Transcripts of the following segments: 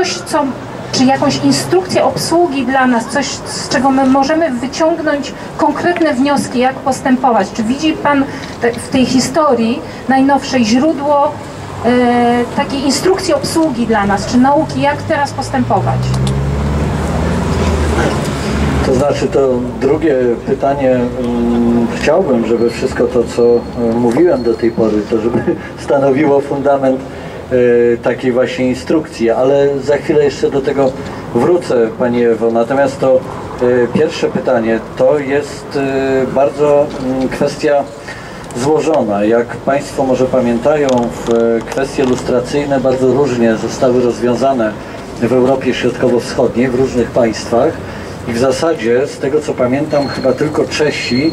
coś, co czy jakąś instrukcję obsługi dla nas, coś z czego my możemy wyciągnąć konkretne wnioski, jak postępować? Czy widzi Pan w tej historii najnowszej źródło e, takiej instrukcji obsługi dla nas, czy nauki, jak teraz postępować? To znaczy to drugie pytanie um, chciałbym, żeby wszystko to, co um, mówiłem do tej pory, to żeby stanowiło fundament takiej właśnie instrukcji, ale za chwilę jeszcze do tego wrócę Pani Ewo. Natomiast to y, pierwsze pytanie to jest y, bardzo mm, kwestia złożona. Jak Państwo może pamiętają, kwestie lustracyjne bardzo różnie zostały rozwiązane w Europie Środkowo-Wschodniej, w różnych państwach. I w zasadzie, z tego co pamiętam, chyba tylko Czesi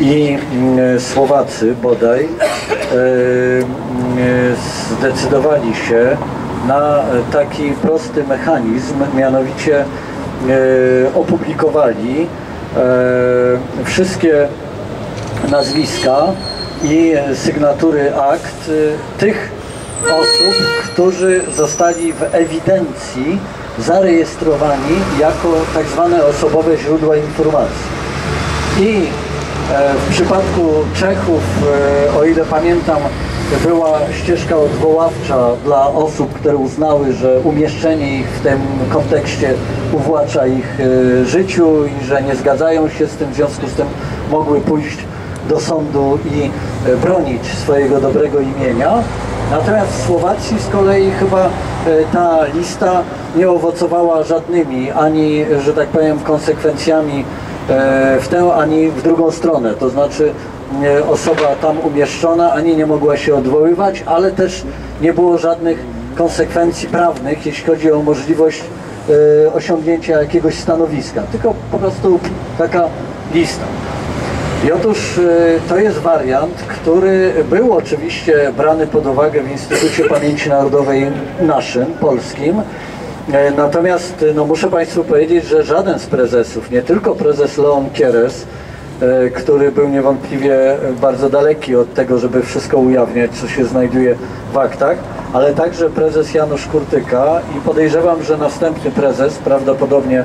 i mm, Słowacy bodaj zdecydowali się na taki prosty mechanizm, mianowicie e, opublikowali e, wszystkie nazwiska i sygnatury akt tych osób, którzy zostali w ewidencji zarejestrowani jako tak zwane osobowe źródła informacji. I e, w przypadku Czechów, e, o ile pamiętam, była ścieżka odwoławcza dla osób, które uznały, że umieszczenie ich w tym kontekście uwłacza ich e, życiu i że nie zgadzają się z tym, w związku z tym mogły pójść do sądu i bronić swojego dobrego imienia. Natomiast w Słowacji z kolei chyba ta lista nie owocowała żadnymi, ani, że tak powiem, konsekwencjami e, w tę, ani w drugą stronę. To znaczy osoba tam umieszczona ani nie mogła się odwoływać, ale też nie było żadnych konsekwencji prawnych, jeśli chodzi o możliwość e, osiągnięcia jakiegoś stanowiska, tylko po prostu taka lista. I otóż e, to jest wariant, który był oczywiście brany pod uwagę w Instytucie Pamięci Narodowej naszym, polskim, E, natomiast no, muszę Państwu powiedzieć, że żaden z prezesów, nie tylko prezes Leon Kieres, e, który był niewątpliwie bardzo daleki od tego, żeby wszystko ujawniać, co się znajduje w aktach, ale także prezes Janusz Kurtyka i podejrzewam, że następny prezes, prawdopodobnie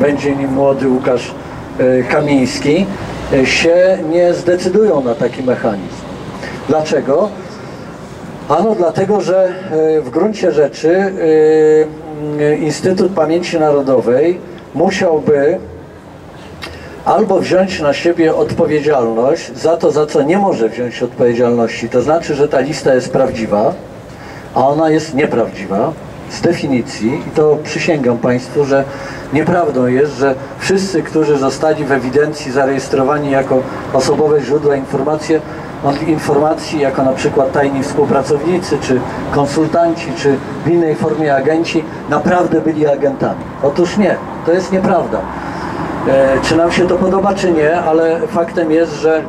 będzie nim młody Łukasz e, Kamiński, się nie zdecydują na taki mechanizm. Dlaczego? Ano dlatego, że w gruncie rzeczy Instytut Pamięci Narodowej musiałby albo wziąć na siebie odpowiedzialność za to, za co nie może wziąć odpowiedzialności. To znaczy, że ta lista jest prawdziwa, a ona jest nieprawdziwa z definicji i to przysięgam Państwu, że nieprawdą jest, że wszyscy, którzy zostali w ewidencji zarejestrowani jako osobowe źródła informacji, informacji, jako na przykład tajni współpracownicy, czy konsultanci, czy w innej formie agenci, naprawdę byli agentami. Otóż nie, to jest nieprawda. E, czy nam się to podoba, czy nie, ale faktem jest, że e,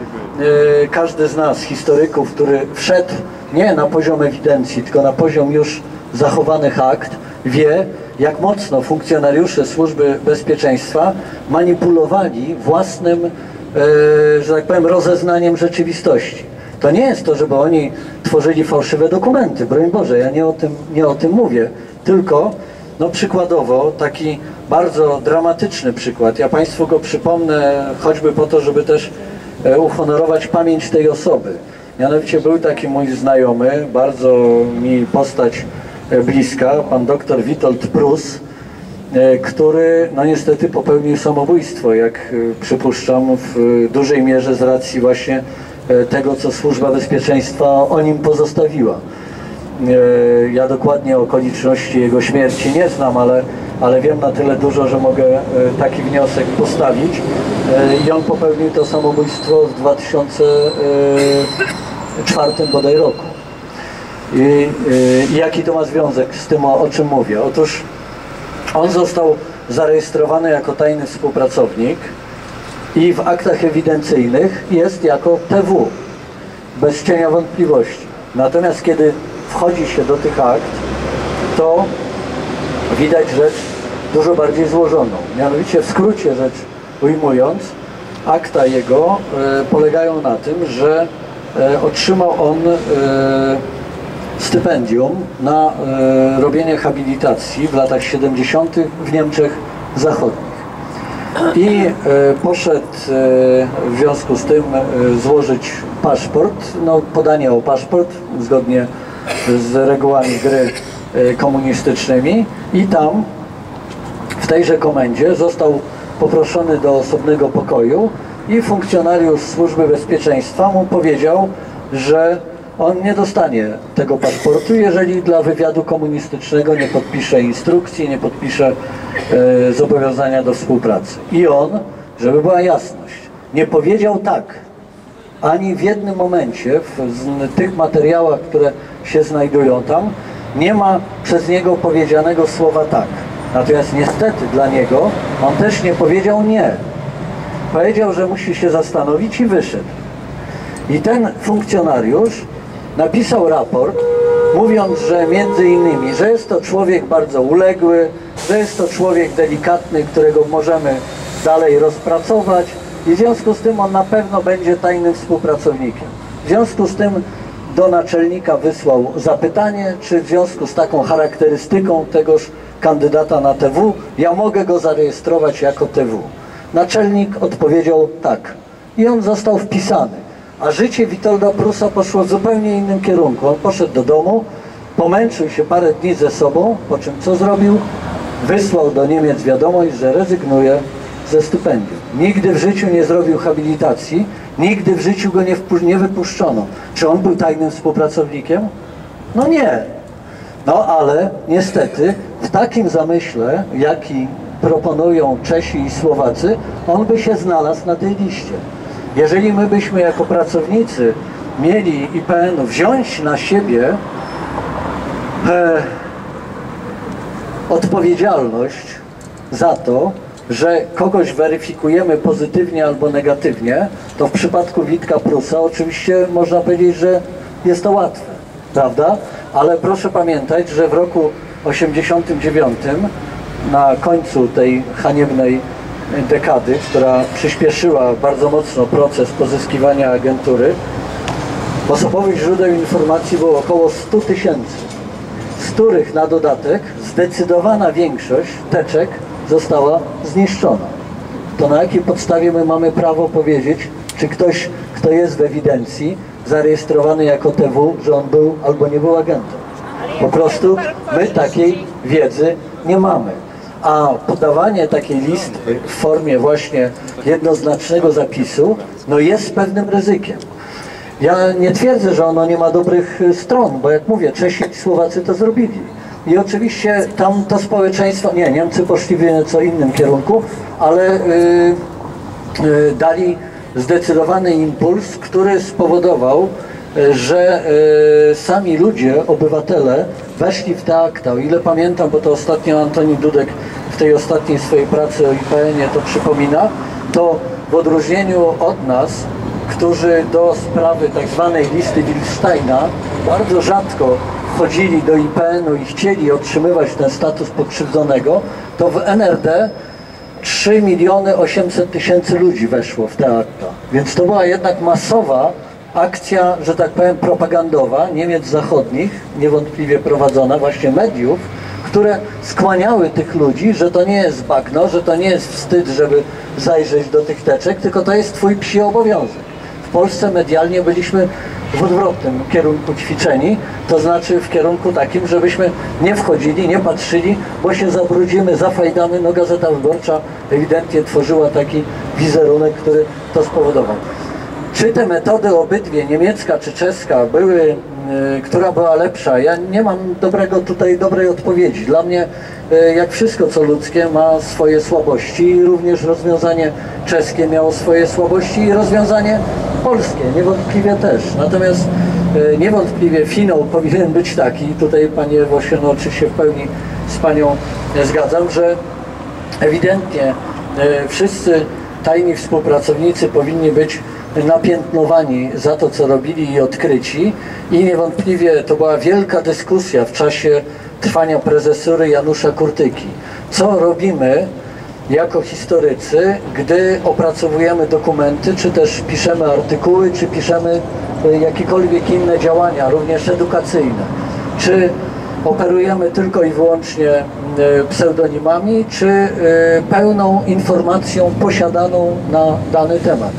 każdy z nas, historyków, który wszedł nie na poziom ewidencji, tylko na poziom już zachowanych akt, wie, jak mocno funkcjonariusze służby bezpieczeństwa manipulowali własnym E, że tak powiem, rozeznaniem rzeczywistości. To nie jest to, żeby oni tworzyli fałszywe dokumenty, broń Boże, ja nie o tym, nie o tym mówię, tylko no przykładowo taki bardzo dramatyczny przykład, ja Państwu go przypomnę choćby po to, żeby też e, uhonorować pamięć tej osoby. Mianowicie był taki mój znajomy, bardzo mi postać e, bliska, pan doktor Witold Prus, E, który no niestety popełnił samobójstwo, jak przypuszczam, w dużej mierze z racji właśnie tego, co Służba Bezpieczeństwa o nim pozostawiła. Ja dokładnie okoliczności jego śmierci nie znam, ale, ale wiem na tyle dużo, że mogę taki wniosek postawić. I on popełnił to samobójstwo w 2004 bodaj roku. I, i jaki to ma związek z tym, o, o czym mówię? Otóż on został zarejestrowany jako tajny współpracownik i w aktach ewidencyjnych jest jako TW, bez cienia wątpliwości. Natomiast kiedy wchodzi się do tych akt, to widać rzecz dużo bardziej złożoną. Mianowicie w skrócie rzecz ujmując, akta jego e, polegają na tym, że e, otrzymał on e, stypendium na e, robienie habilitacji w latach 70. w Niemczech Zachodnich. I e, poszedł e, w związku z tym złożyć paszport, no podanie o paszport zgodnie z regułami gry e, komunistycznymi i tam w tejże komendzie został poproszony do osobnego pokoju i funkcjonariusz Służby Bezpieczeństwa mu powiedział, że on nie dostanie tego paszportu, jeżeli dla wywiadu komunistycznego nie podpisze instrukcji, nie podpisze e, zobowiązania do współpracy. I on, żeby była jasność, nie powiedział tak, ani w jednym momencie w tych materiałach, które się znajdują tam, nie ma przez niego powiedzianego słowa tak. Natomiast niestety dla niego on też nie powiedział nie. Powiedział, że musi się zastanowić i wyszedł. I ten funkcjonariusz napisał raport, mówiąc, że między innymi, że jest to człowiek bardzo uległy, że jest to człowiek delikatny, którego możemy dalej rozpracować i w związku z tym on na pewno będzie tajnym współpracownikiem. W związku z tym do naczelnika wysłał zapytanie, czy w związku z taką charakterystyką tegoż kandydata na TW, ja mogę go zarejestrować jako TW. Naczelnik odpowiedział tak i on został wpisany. A życie Witolda Prusa poszło w zupełnie innym kierunku. On poszedł do domu, pomęczył się parę dni ze sobą, po czym co zrobił? Wysłał do Niemiec wiadomość, że rezygnuje ze stypendium. Nigdy w życiu nie zrobił habilitacji, nigdy w życiu go nie, nie wypuszczono. Czy on był tajnym współpracownikiem? No nie. No ale niestety w takim zamyśle, jaki proponują Czesi i Słowacy, on by się znalazł na tej liście. Jeżeli my byśmy jako pracownicy mieli IPN wziąć na siebie e, odpowiedzialność za to, że kogoś weryfikujemy pozytywnie albo negatywnie, to w przypadku Witka Prusa oczywiście można powiedzieć, że jest to łatwe, prawda? Ale proszę pamiętać, że w roku 89 na końcu tej haniebnej dekady, która przyspieszyła bardzo mocno proces pozyskiwania agentury, osobowych źródeł informacji było około 100 tysięcy, z których na dodatek zdecydowana większość teczek została zniszczona. To na jakiej podstawie my mamy prawo powiedzieć, czy ktoś, kto jest w ewidencji, zarejestrowany jako TW, że on był albo nie był agentem? Po prostu my takiej wiedzy nie mamy. A podawanie takiej listy w formie właśnie jednoznacznego zapisu, no jest pewnym ryzykiem. Ja nie twierdzę, że ono nie ma dobrych stron, bo jak mówię, Czesi i Słowacy to zrobili. I oczywiście tam to społeczeństwo, nie, Niemcy poszli w nieco innym kierunku, ale y, y, dali zdecydowany impuls, który spowodował, y, że y, sami ludzie, obywatele weszli w te akta. O ile pamiętam, bo to ostatnio Antoni Dudek w tej ostatniej swojej pracy o IPN-ie to przypomina, to w odróżnieniu od nas, którzy do sprawy tak zwanej listy Wilsteina bardzo rzadko wchodzili do IPN-u i chcieli otrzymywać ten status pokrzywdzonego, to w NRD 3 miliony 800 tysięcy ludzi weszło w te akta. Więc to była jednak masowa akcja, że tak powiem, propagandowa Niemiec zachodnich, niewątpliwie prowadzona właśnie mediów, które skłaniały tych ludzi, że to nie jest bagno, że to nie jest wstyd, żeby zajrzeć do tych teczek, tylko to jest twój psi obowiązek. W Polsce medialnie byliśmy w odwrotnym kierunku ćwiczeni, to znaczy w kierunku takim, żebyśmy nie wchodzili, nie patrzyli, bo się zabrudzimy, zafajdamy. No Gazeta Wyborcza ewidentnie tworzyła taki wizerunek, który to spowodował. Czy te metody obydwie, niemiecka czy czeska, były, y, która była lepsza? Ja nie mam dobrego tutaj, dobrej odpowiedzi. Dla mnie, y, jak wszystko co ludzkie, ma swoje słabości i również rozwiązanie czeskie miało swoje słabości i rozwiązanie polskie niewątpliwie też. Natomiast y, niewątpliwie finał powinien być taki, tutaj Panie Wosie, no czy się w pełni z Panią e, zgadzam, że ewidentnie e, wszyscy tajni współpracownicy powinni być napiętnowani za to, co robili i odkryci. I niewątpliwie to była wielka dyskusja w czasie trwania prezesury Janusza Kurtyki. Co robimy jako historycy, gdy opracowujemy dokumenty, czy też piszemy artykuły, czy piszemy e, jakiekolwiek inne działania, również edukacyjne. czy operujemy tylko i wyłącznie e, pseudonimami, czy e, pełną informacją posiadaną na dany temat.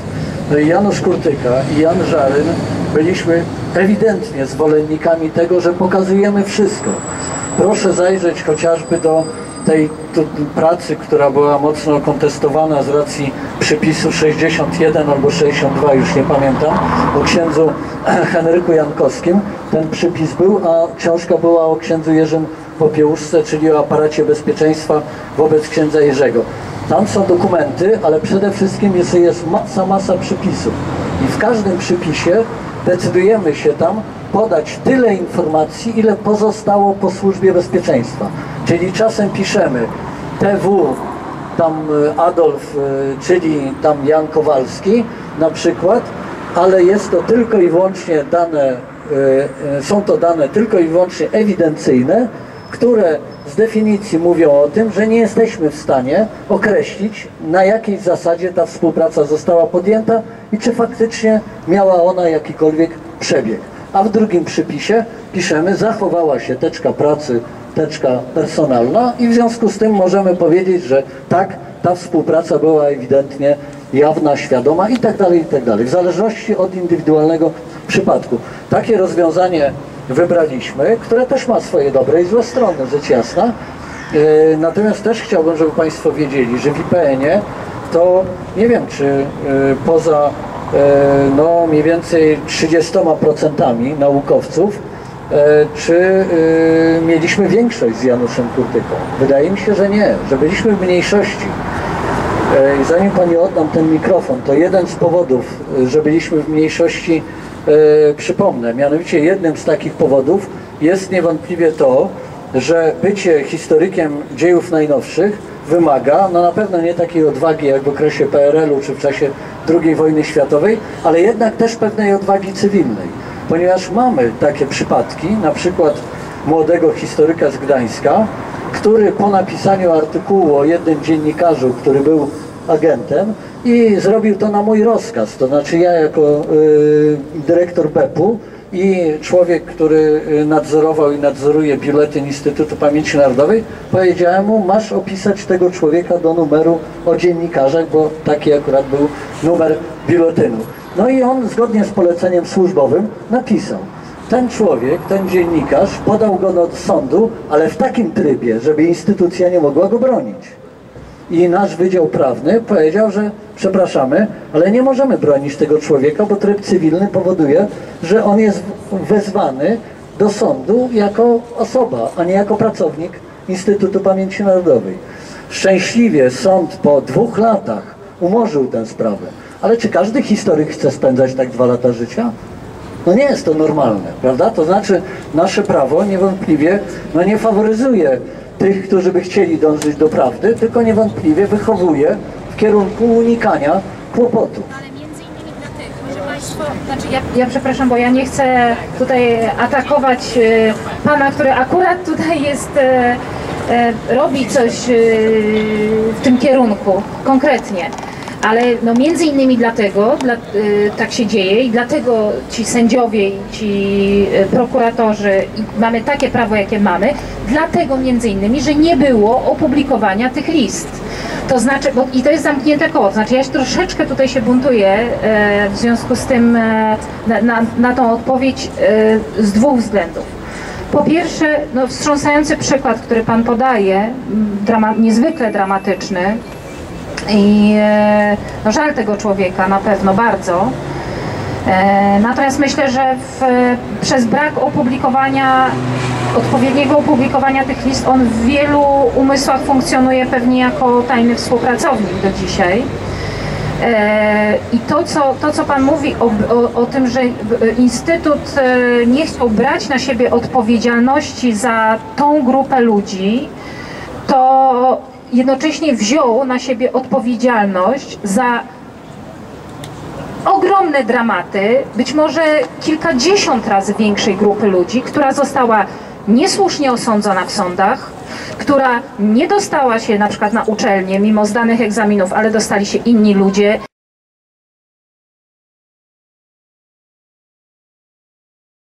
Janusz Kurtyka i Jan Żaryn byliśmy ewidentnie zwolennikami tego, że pokazujemy wszystko. Proszę zajrzeć chociażby do tej pracy, która była mocno kontestowana z racji przypisu 61 albo 62, już nie pamiętam, o księdzu Henryku Jankowskim. Ten przypis był, a książka była o księdzu Jerzym Popiełuszce, czyli o aparacie bezpieczeństwa wobec księdza Jerzego. Tam są dokumenty, ale przede wszystkim jest, jest masa, masa przypisów. I w każdym przypisie decydujemy się tam podać tyle informacji, ile pozostało po służbie bezpieczeństwa. Czyli czasem piszemy TW, tam e, Adolf, e, czyli tam Jan Kowalski na przykład, ale jest to tylko i wyłącznie dane, e, są to dane tylko i wyłącznie ewidencyjne, które z definicji mówią o tym, że nie jesteśmy w stanie określić, na jakiej zasadzie ta współpraca została podjęta i czy faktycznie miała ona jakikolwiek przebieg. A w drugim przypisie piszemy, zachowała się teczka pracy, teczka personalna i w związku z tym możemy powiedzieć, że tak, ta współpraca była ewidentnie jawna, świadoma i tak dalej, i tak dalej. W zależności od indywidualnego przypadku. Takie rozwiązanie wybraliśmy, które też ma swoje dobre i złe strony, rzecz jasna. E, Natomiast też chciałbym, żeby Państwo wiedzieli, że w IPN-ie to nie wiem, czy e, poza no, mniej więcej 30% naukowców, e, czy e, mieliśmy większość z Januszem Kurtyką. Wydaje mi się, że nie, że byliśmy w mniejszości. E, I zanim Pani oddam ten mikrofon, to jeden z powodów, e, że byliśmy w mniejszości, e, przypomnę, mianowicie jednym z takich powodów jest niewątpliwie to, że bycie historykiem dziejów najnowszych wymaga, no na pewno nie takiej odwagi jak w okresie PRL-u czy w czasie II wojny światowej, ale jednak też pewnej odwagi cywilnej, ponieważ mamy takie przypadki, na przykład młodego historyka z Gdańska, który po napisaniu artykułu o jednym dziennikarzu, który był agentem i zrobił to na mój rozkaz, to znaczy ja jako y, dyrektor BEP-u i człowiek, który y, nadzorował i nadzoruje biuletyn Instytutu Pamięci Narodowej, powiedziałem mu, masz opisać tego człowieka do numeru o dziennikarzach, bo taki akurat był numer biuletynu. No i on zgodnie z poleceniem służbowym napisał. Ten człowiek, ten dziennikarz podał go do sądu, ale w takim trybie, żeby instytucja nie mogła go bronić. I nasz Wydział Prawny powiedział, że przepraszamy, ale nie możemy bronić tego człowieka, bo tryb cywilny powoduje, że on jest wezwany do sądu jako osoba, a nie jako pracownik Instytutu Pamięci Narodowej. Szczęśliwie sąd po dwóch latach umorzył tę sprawę. Ale czy każdy historyk chce spędzać tak dwa lata życia? No nie jest to normalne, prawda? To znaczy nasze prawo niewątpliwie no nie faworyzuje tych, którzy by chcieli dążyć do prawdy, tylko niewątpliwie wychowuje w kierunku unikania kłopotu. Ale między innymi dla tych, że Państwo, Znaczy ja, ja przepraszam, bo ja nie chcę tutaj atakować e, pana, który akurat tutaj jest, e, e, robi coś w tym kierunku konkretnie. Ale no między innymi dlatego dla, e, tak się dzieje i dlatego ci sędziowie i ci e, prokuratorzy i mamy takie prawo, jakie mamy, dlatego między innymi, że nie było opublikowania tych list. To znaczy, bo, i to jest zamknięte koło, znaczy ja się troszeczkę tutaj się buntuję e, w związku z tym na, na, na tą odpowiedź z dwóch względów. Po pierwsze, no, wstrząsający przykład, który Pan podaje, drama, niezwykle dramatyczny i e, no, żal tego człowieka na pewno bardzo. E, Natomiast myślę, że w, przez brak opublikowania, odpowiedniego opublikowania tych list, on w wielu umysłach funkcjonuje pewnie jako tajny współpracownik do dzisiaj. E, I to co, to, co Pan mówi o, o, o tym, że Instytut nie chciał brać na siebie odpowiedzialności za tą grupę ludzi, to jednocześnie wziął na siebie odpowiedzialność za ogromne dramaty, być może kilkadziesiąt razy większej grupy ludzi, która została niesłusznie osądzona w sądach, która nie dostała się na przykład na uczelnię mimo zdanych egzaminów, ale dostali się inni ludzie.